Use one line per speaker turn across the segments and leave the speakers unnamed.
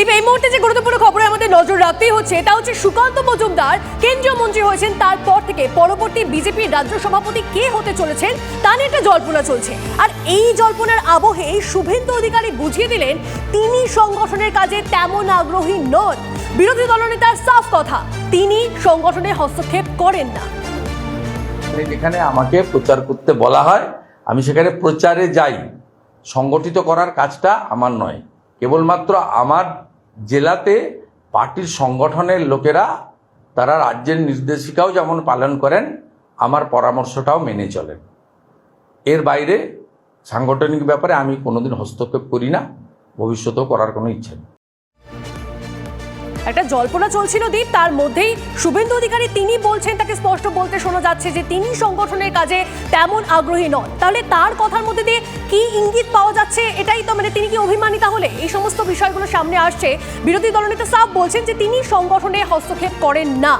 দীপ, এই মুহূর্তে যে গুরুত্বপূর্ণ খবরে আমাদের নজর রাখতেই হচ্ছে, তা হচ্ছে সুকান্ত মজুমদার, কেন্দ্রীয় মন্ত্রী হয়েছেন, তারপর থেকে পরবর্তী বিজেপির রাজ্য সভাপতি কে হতে চলেছেন, তা নিয়ে একটা জল্পনা চলছে। আর এই জল্পনার আবহে শুভেন্দু অধিকারী বুঝিয়ে দিলেন, তিনি সংগঠনের কাজে তেমন আগ্রহী নন। বিরোধী দলনেতার সাফ কথা, তিনি সংগঠনে হস্তক্ষেপ করেন না।
মানে যেখানে আমাকে প্রচার করতে বলা হয়, আমি সেখানে প্রচারে যাই। সংগঠিত করার কাজটা আমার নয়। কেবলমাত্র আমার জেলাতে পার্টির সংগঠনের লোকেরা, তারা রাজ্যের নির্দেশিকাও যেমন পালন করেন, আমার পরামর্শটাও মেনে চলেন। এর বাইরে সাংগঠনিক ব্যাপারে আমি কোনোদিন হস্তক্ষেপ করি না, ভবিষ্যতেও করার কোনো ইচ্ছা নেই।
একটা জল্পনা চলছিল দীপ, তার মধ্যেই শুভেন্দু অধিকারী তিনি বলছেন, তাকে স্পষ্ট বলতে শোনা যাচ্ছে যে তিনি সংগঠনের কাজে তেমন আগ্রহী নন। তাহলে তার কথার মধ্যে দিয়ে কি ইঙ্গিত পাওয়া যাচ্ছে? এটাই তো মানে তিনি কি অভিমানী তাহলে? এই সমস্ত বিষয়গুলো সামনে আসছে। বিরোধী দলনেতা সাফ বলছেন যে তিনি সংগঠনে হস্তক্ষেপ করেন না।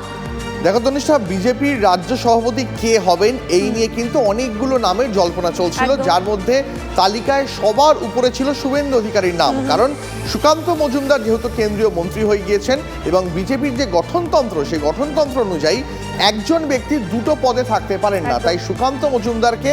দেখো তনিষ্ঠা বিজেপির রাজ্য সভাপতি কে হবেন? এই নিয়ে কিন্তু অনেকগুলো নামের জল্পনা চলছিল যার মধ্যে তালিকায় সবার উপরে ছিল শুভেন্দু অধিকারীর নাম। কারণ সুকান্ত মজুমদার যেহেতু কেন্দ্রীয় মন্ত্রী হয়ে গিয়েছেন এবং বিজেপির যে গঠনতন্ত্র সেই গঠনতন্ত্র অনুযায়ী একজন ব্যক্তি দুটো পদে থাকতে পারেন না। তাই সুকান্ত মজুমদারকে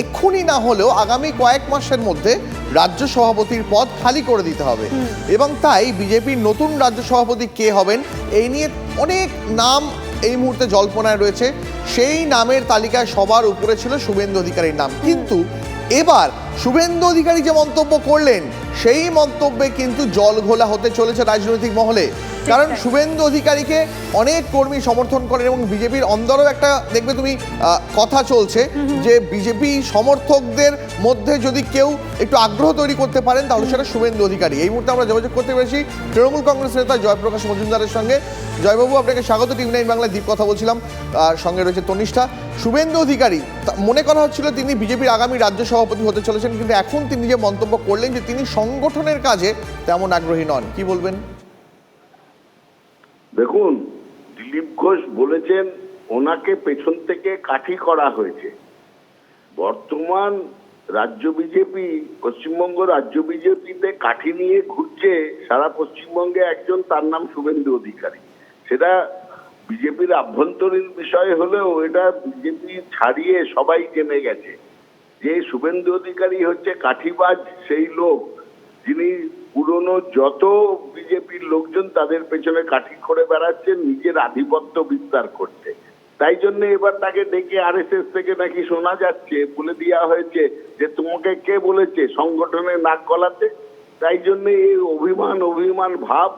এক্ষুনি না হলেও আগামী কয়েক মাসের মধ্যে রাজ্য সভাপতির পদ খালি করে দিতে হবে। এবং তাই বিজেপির নতুন রাজ্য সভাপতি কে হবেন? এই নিয়ে অনেক নাম এই মুহূর্তে জল্পনায় রয়েছে সেই নামের তালিকায় সবার উপরে ছিল শুভেন্দু অধিকারীর নাম। কিন্তু এবার শুভেন্দু অধিকারী যে মন্তব্য করলেন সেই মন্তব্যে কিন্তু জল ঘোলা হতে চলেছে রাজনৈতিক মহলে। কারণ শুভেন্দু অধিকারীকে অনেক কর্মী সমর্থন করেন এবং বিজেপির অন্দরও একটা দেখবে তুমি আহ, কথা চলছে যে বিজেপি সমর্থকদের মধ্যে যদি কেউ একটু আগ্রহ তৈরি করতে পারেন তাহলে সেটা শুভেন্দু অধিকারী। এই মুহূর্তে আমরা যোগাযোগ করতে পেরেছি তৃণমূল কংগ্রেস নেতা জয়প্রকাশ মজুমদারের সঙ্গে। জয়বাবু, আপনাকে স্বাগত। টিভি নাইন বাংলায় দ্বীপ কথা বলছিলাম। সঙ্গে রয়েছে তনিষ্ঠা। শুভেন্দু অধিকারী মনে করা হচ্ছিল তিনি বিজেপির আগামী রাজ্য সভাপতি হতে চলেছেন, কিন্তু এখন তিনি যে মন্তব্য করলেন যে তিনি সংগঠনের কাজে তেমন আগ্রহী নন। কি বলবেন?
দেখুন, দিলীপ ঘোষ বলেছেন ওনাকে পেছন থেকে কাঠি করা হয়েছে। বর্তমান রাজ্য বিজেপি, পশ্চিমবঙ্গ রাজ্য বিজেপিতে কাঠি নিয়ে ঘুরছে সারা পশ্চিমবঙ্গে একজন, তার নাম শুভেন্দু অধিকারী। সেটা বিজেপির আভ্যন্তরীণ বিষয় হলেও এটা বিজেপি ছাড়িয়ে সবাই জেনে গেছে। যে শুভেন্দু অধিকারী হচ্ছে কাঠিবাজ, সেই লোক, যিনি পুরনো যত বিজেপির লোকজন তাদের পেছনে কাঠি করে বেড়াচ্ছেন, নিজের আধিপত্য বিস্তার করতে। তাই জন্য এবার তাকে ডেকে আরএসএস থেকে নাকি শোনা যাচ্ছে, বলে দেওয়া হয়েছে যে তোমাকে কে বলেছে, সংগঠনে নাক গলাতে? তাই জন্য এই অভিমান অভিমান ভাব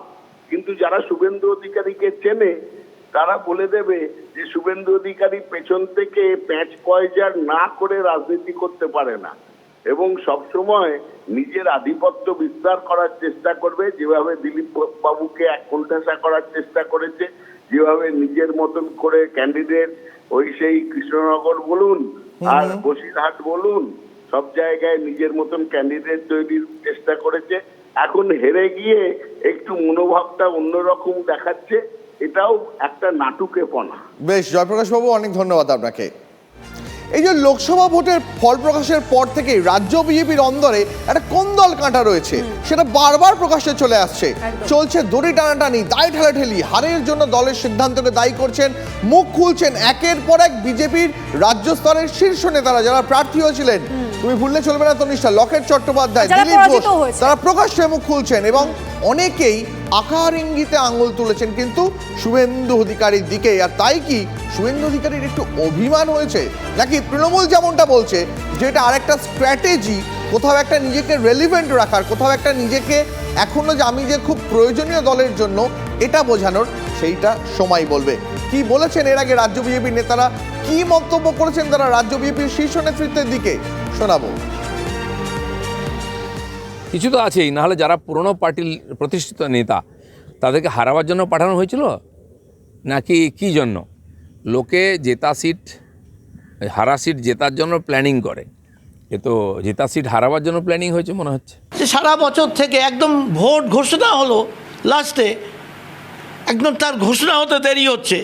কিন্তু যারা শুভেন্দু অধিকারীকে চেনে তারা বলে দেবে যে শুভেন্দু অধিকারী পেছন থেকে প্যাঁচ পয়জার না করে রাজনীতি করতে পারে না। এবং সবসময় নিজের আধিপত্য বিস্তার করার চেষ্টা করবে যেভাবে দিলীপ বাবুকে এক কোণঠাসা করার চেষ্টা করেছে যেভাবে নিজের মতন করে ক্যান্ডিডেট ওই সেই কৃষ্ণনগর বলুন আর বসিরহাট বলুন সব জায়গায় নিজের মতন ক্যান্ডিডেট তৈরির চেষ্টা করেছে। এখন হেরে গিয়ে একটু মনোভাবটা অন্যরকম দেখাচ্ছে, এটাও একটা নাটুকে পনা
বেশ জয়প্রকাশ বাবু অনেক ধন্যবাদ আপনাকে। এই যে লোকসভা ভোটের ফল প্রকাশের পর থেকে রাজ্য বিজেপির অন্দরে একটা কোন্দল কাঁটা রয়েছে। সেটা বারবার প্রকাশ্যে চলে আসছে। চলছে দড়ি টানাটানি দায় ঠেলাঠেলি। হারের জন্য দলের সিদ্ধান্তকে দায়ী করছেন মুখ খুলছেন একের পর এক বিজেপির রাজ্য স্তরের শীর্ষ নেতারা যারা প্রার্থী হয়েছিলেন। তুমি ভুললে চলবে না তনিষ্ঠা লকেট চট্টোপাধ্যায় দিলীপ ঘোষ তারা প্রকাশ্যে মুখ খুলছেন এবং অনেকেই আকার ইঙ্গিতে আঙুল তুলেছেন কিন্তু শুভেন্দু অধিকারীর দিকে। আর তাই কি শুভেন্দু অধিকারীর একটু অভিমান হয়েছে? নাকি তৃণমূল যেমনটা বলছে যে এটা আরেকটা স্ট্র্যাটেজি কোথাও একটা নিজেকে রেলিভেন্ট রাখার, কোথাও একটা নিজেকে এখনও যে আমি যে খুব প্রয়োজনীয় দলের জন্য এটা বোঝানোর, সেইটা সময় বলবে। কি বলেছেন এর আগে রাজ্য বিজেপির নেতারা? কি মন্তব্য করেছেন তারা রাজ্য বিজেপির শীর্ষ নেতৃত্বের দিকে? শোনাবো।
কিছু তো আছেই, নাহলে যারা পুরনো পার্টির প্রতিষ্ঠিত নেতা, তাদেরকে হারাবার জন্য পাঠানো হয়েছিল? নাকি কি জন্য? লোকে জেতা সিট, হারা সিট জেতার জন্য প্ল্যানিং করে।
এ তো জেতা সিট হারাবার জন্য প্ল্যানিং হয়েছে মনে হচ্ছে।
যে সারা বছর থেকে একদম ভোট ঘোষণা হলো লাস্টে একদম তার ঘোষণা হতে দেরি হচ্ছে।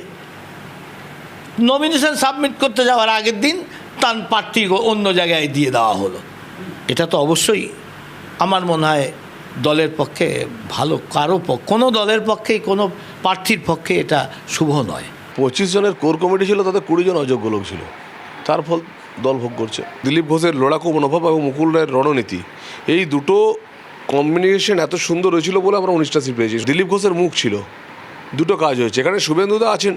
নমিনেশন সাবমিট করতে যাওয়ার আগের দিন তার প্রার্থী অন্য জায়গায় দিয়ে দেওয়া হলো। এটা তো অবশ্যই আমার মনে হয় দলের পক্ষে ভালো, কারও পক্ষে কোনো দলের পক্ষেই, কোনো প্রার্থীর পক্ষে এটা শুভ নয়।
পঁচিশ জনের কোর কমিটি ছিল তাদের কুড়ি জন অযোগ্য লোক ছিল। তার ফল দল ভোগ করছে। দিলীপ ঘোষের লড়াকু মনোভাব এবং মুকুল রায়ের রণনীতি। এই দুটো কম্বিনেশন এত সুন্দর হয়েছিল বলে আমরা উনিশটা সিট পেয়েছি। দিলীপ ঘোষের মুখ ছিল। দুটো কাজ হয়েছে। এখানে শুভেন্দুদা আছেন,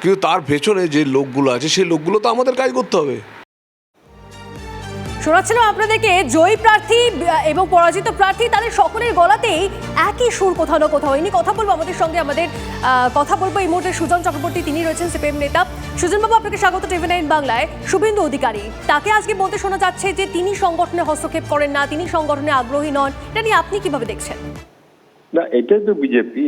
কিন্তু তার পেছনে যে লোকগুলো আছে, সেই লোকগুলো তো আমাদের কাজ করতে হবে।
শোনাচ্ছিলাম আপনাদেরকে, জয়ী প্রার্থী এবং পরাজিত প্রার্থী, তাদের সকলের গলাতেই একই সুর কোথাও না কোথাও। ইনি কথা বলব আমাদের সঙ্গে, আমাদের কথা বলব এই মুহূর্তে সুজন চক্রবর্তী, তিনি রয়েছেন সিপিএম নেতা। সুজনবাবু, আপনাকে স্বাগত টিভি নাইন বাংলায়। শুভেন্দু অধিকারী তাকে আজকে বলতে শোনা যাচ্ছে যে তিনি সংগঠনে হস্তক্ষেপ করেন না, তিনি সংগঠনে আগ্রহী নন। এটা নিয়ে আপনি কীভাবে দেখছেন?
না, এটাই তো বিজেপি।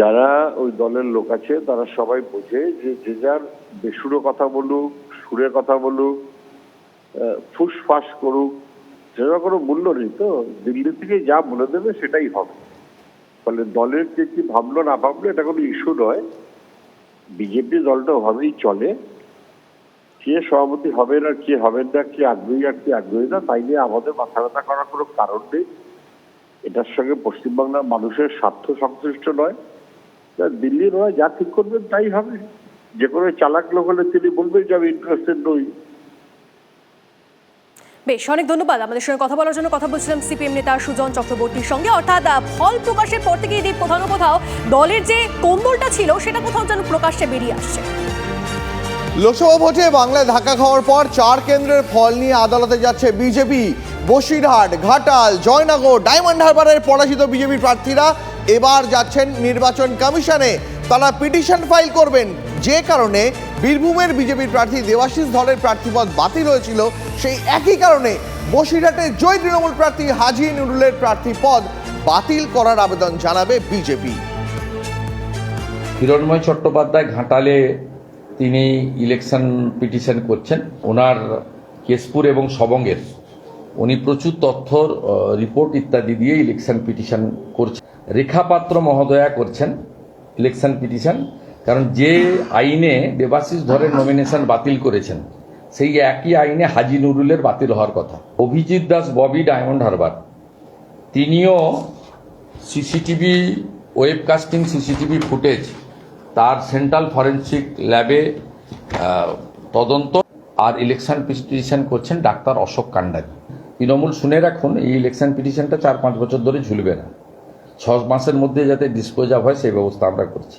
যারা ওই দলের লোক আছে, তারা সবাই বোঝে যে যে যার বেসুরো কথা বলুক, সুরের কথা বলুক ফুসফাস করুক সেটা কোনো মূল্য নেই তো। দিল্লি থেকে যা বলে দেবে সেটাই হবে। ফলে দলের যে কি ভাবলো না ভাবলো, এটা কোনো ইস্যু নয়। বিজেপি দলটা ওভাবেই চলে। কে সভাপতি হবেন আর কে হবেন না, কে আগ্রহী আর কে আগ্রহী না, তাই নিয়ে আমাদের মাথা ব্যথা করার কোনো কারণ নেই। এটার সঙ্গে পশ্চিমবাংলার মানুষের স্বার্থ সংশ্লিষ্ট নয়। দিল্লির ওরা যা ঠিক করবেন তাই হবে। যে কোনো চালাক লোক হলে তিনি বলবেন যে আমি ইন্টারেস্টেড নই।
বেশ, অনেক ধন্যবাদ। আমাদের সঙ্গে কথা বলার জন্য কথা বলছিলাম সিপিএম নেতা সুজন চক্রবর্তীর সঙ্গে। অর্থাৎ ফল প্রকাশের পর থেকে এই কোথাও না কোথাও দলের যে কম্বলটা ছিল, সেটা কোথাও যেন প্রকাশ্যে বেরিয়ে আসছে।
লোকসভা ভোটে বাংলায় ধাক্কা খাওয়ার পর চার কেন্দ্রের ফল নিয়ে আদালতে যাচ্ছে বিজেপি। বসিরহাট, ঘাটাল, জয়নগর, ডায়মন্ড হারবারের পরাজিত বিজেপি প্রার্থীরা এবার যাচ্ছেন নির্বাচন কমিশনে। তারা পিটিশন ফাইল করবেন, যে কারণে বীরভূমের বিজেপির প্রার্থী দেবাশিস ধরের প্রার্থীপদ বাতিল হয়েছিল। সেই একই কারণে বসিরহাটে জয় তৃণমূল প্রার্থী হাজি নুরুলের প্রার্থী পদ বাতিল করার আবেদন জানাবে বিজেপি।
হিরণময় চট্টোপাধ্যায় ঘাটালে তিনি ইলেকশন পিটিশন করছেন। ওনার কেশপুর এবং সবঙ্গের উনি প্রচুর তথ্য রিপোর্ট ইত্যাদি দিয়ে ইলেকশন পিটিশন করছেন। রেখাপাত্র মহোদয়া করছেন ইলেকশন পিটিশন কারণ যে আইনে দেবাশিস ধরের নমিনেশন বাতিল করেছেন, সেই একই আইনে হাজি নুরুলের বাতিল হওয়ার কথা। অভিজিৎ দাস, ববি, ডায়মন্ড হারবার। তিনিও সিসিটিভি ওয়েবকাস্টিং সিসিটিভি ফুটেজ তার সেন্ট্রাল ফরেন্সিক ল্যাবে তদন্ত আর ইলেকশন পিটিশন করছেন ডাক্তার অশোক কান্ডারি। তৃণমূল শুনে রাখুন, এই ইলেকশন পিটিশনটা চার পাঁচ বছর ধরে ঝুলবে না। ছ মাসের মধ্যে যাতে ডিসপোজ হয়, সেই ব্যবস্থা আমরা করছি।